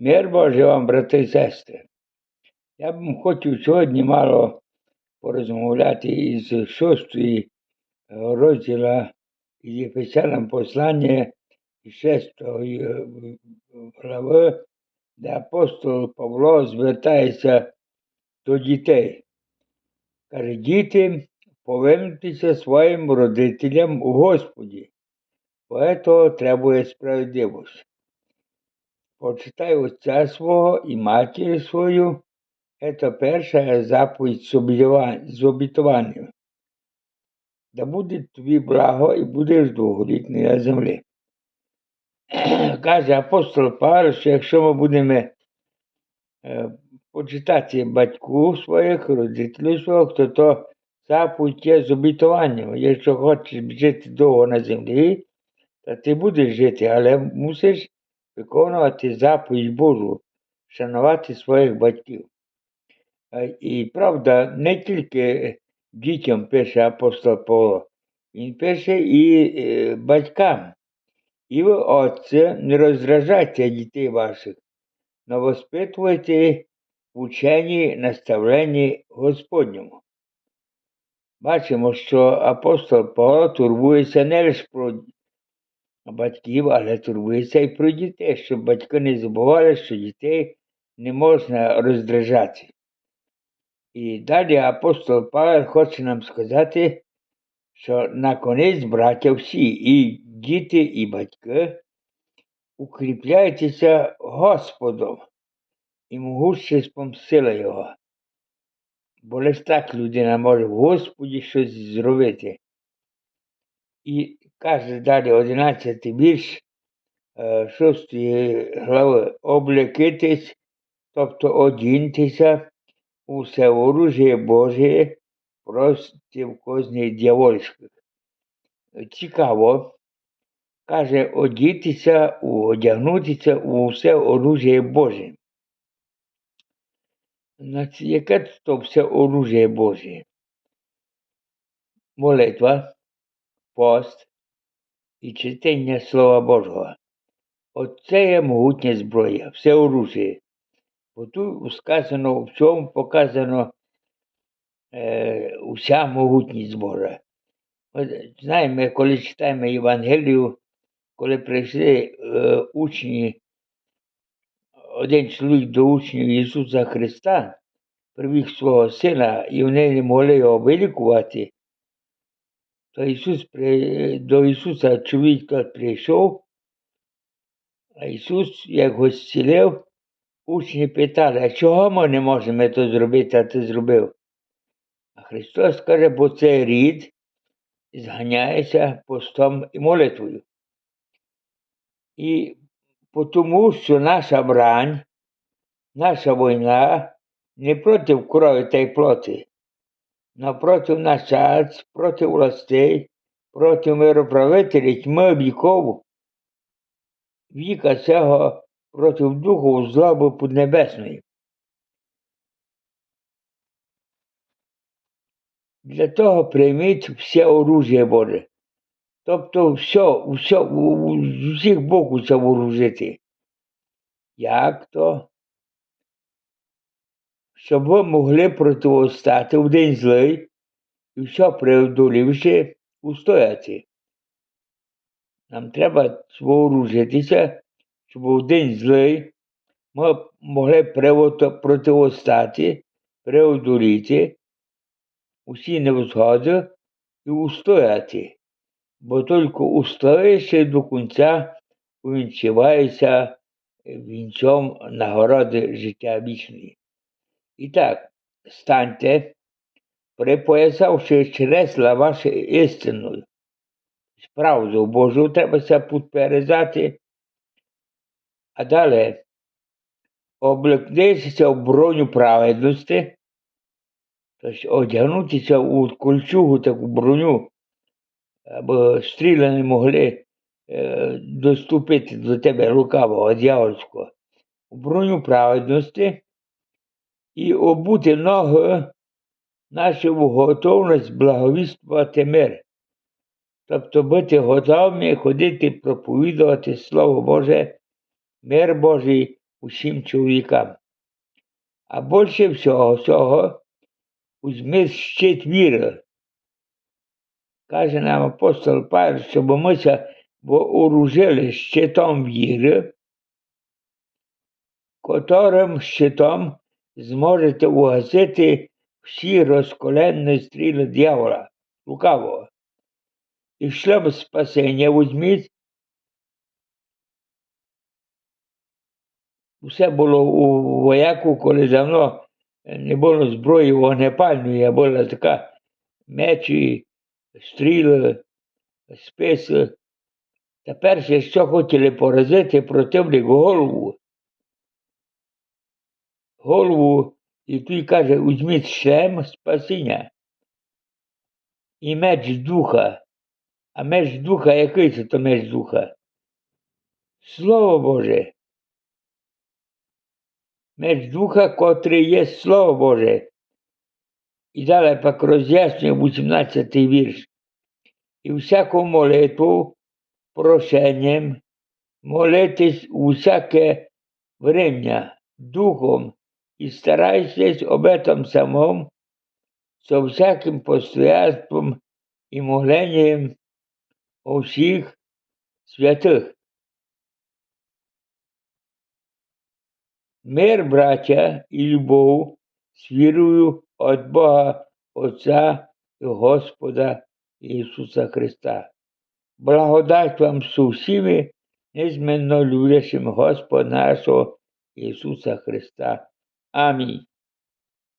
Мир Божий вам, брати і сестри. Я б хотів сьогодні мало порозмовляти із шостої розділа із Єфесянам послання із шестої е, глави, де апостол Павло звертається до дітей. Каже, діти, повернутися своїм родителям у Господі, бо цього требує справедливості. Почитай отця свого і матір свою, це перша заповідь з обітуванням. Да буде тобі благо і будеш довголітний на землі. Каже апостол Павло, що якщо ми будемо е, почитати батьку своїх, родителів своїх, то то заповідь є з обітуванням. Якщо хочеш жити довго на землі, то ти будеш жити, але мусиш виконувати заповідь Божу, шанувати своїх батьків. І правда, не тільки дітям пише апостол Павло, він пише і е, батькам. І ви, отце, не роздражайте дітей ваших, но воспитуйте в ученні наставленні Господньому. Бачимо, що апостол Павло турбується не лише про батьків, але турбується і про дітей, щоб батьки не забували, що дітей не можна роздражати. І далі апостол Павел хоче нам сказати, що наконець, браття всі, і діти, і батьки, укріпляйтеся Господом і могуществом сили Його. Бо лише так людина може в Господі щось зробити. І каже далі 11 вірш 6 глави облекитись, тобто одіньтеся у все оружие Божє проти козні дьявольських. Цікаво, каже, одітися, одягнутися у все оружие Боже. Яке то все оружие Боже? Молитва, пост і читання Слова Божого. Оце є могутня зброя, все оружие. Бо тут сказано, в цьому показано е, уся могутність Божа. От, знаємо, коли читаємо Євангелію, коли прийшли е, учні, один чоловік до учнів Ісуса Христа, привів свого сина, і вони не могли його вилікувати, то Ісус до Ісуса чоловік прийшов, а Ісус, як його зцілив, учні питали, а чого ми не можемо це зробити, а ти зробив? А Христос каже, бо цей рід зганяється постом і молитвою. І тому, що наша брань, наша війна не проти крові та й плоти, но проти начальств, проти властей, проти мироправителів тьми вікову, віка цього проти духу злоби поднебесної. Для того прийміть все оружие Боже. Тобто все, все, усіх боків це вооружити. Як то? Щоб ви могли противостати в день злий і все преодолівши устояти. Нам треба вооружитися, щоб в день злий ми могли противостати, преодоліти усі невзгоди і устояти, бо тільки устоїши до кінця увінчувається вінцом нагороди життя вічної. І так, станьте, припоясавши чресла ваші істиною. Справду Божу треба підперезати, а далі облекнешся в броню праведності, тобто одягнутися у кольчугу таку броню, аби стріли не могли е, доступити до тебе лукавого дьявольського, у броню праведності і обути ноги нашу готовність благовіствувати мир. Тобто бути готовими ходити проповідувати Слово Боже, мир Божий усім чоловікам. А більше всього всього узьми щит віри. Каже нам апостол Павел, щоб ми ся вооружили щитом віри, котрим щитом зможете угасити всі розколенні стріли дьявола, лукавого. І шлем спасення візьміть. Все було у вояку, коли давно не було зброї вогнепальної, а була така мечі, стріли, списи. Та перше, що хотіли поразити противник голову. Голову, і той каже, візьміть шлем спасіння і меч духа. А меч духа, який це то меч духа? Слово Боже. Меч духа, котрий є Слово Боже. І далі пак роз'яснює 18 вірш. І всяку молитву прошенням молитись у всяке время духом і старайтесь об этом самом со всяким постоянством і моленням у всіх святих. Мир, браття, і любов з вірою від Бога Отця і Господа Ісуса Христа. Благодать вам з усіми, незмінно люблячим Господа нашого Ісуса Христа. 阿米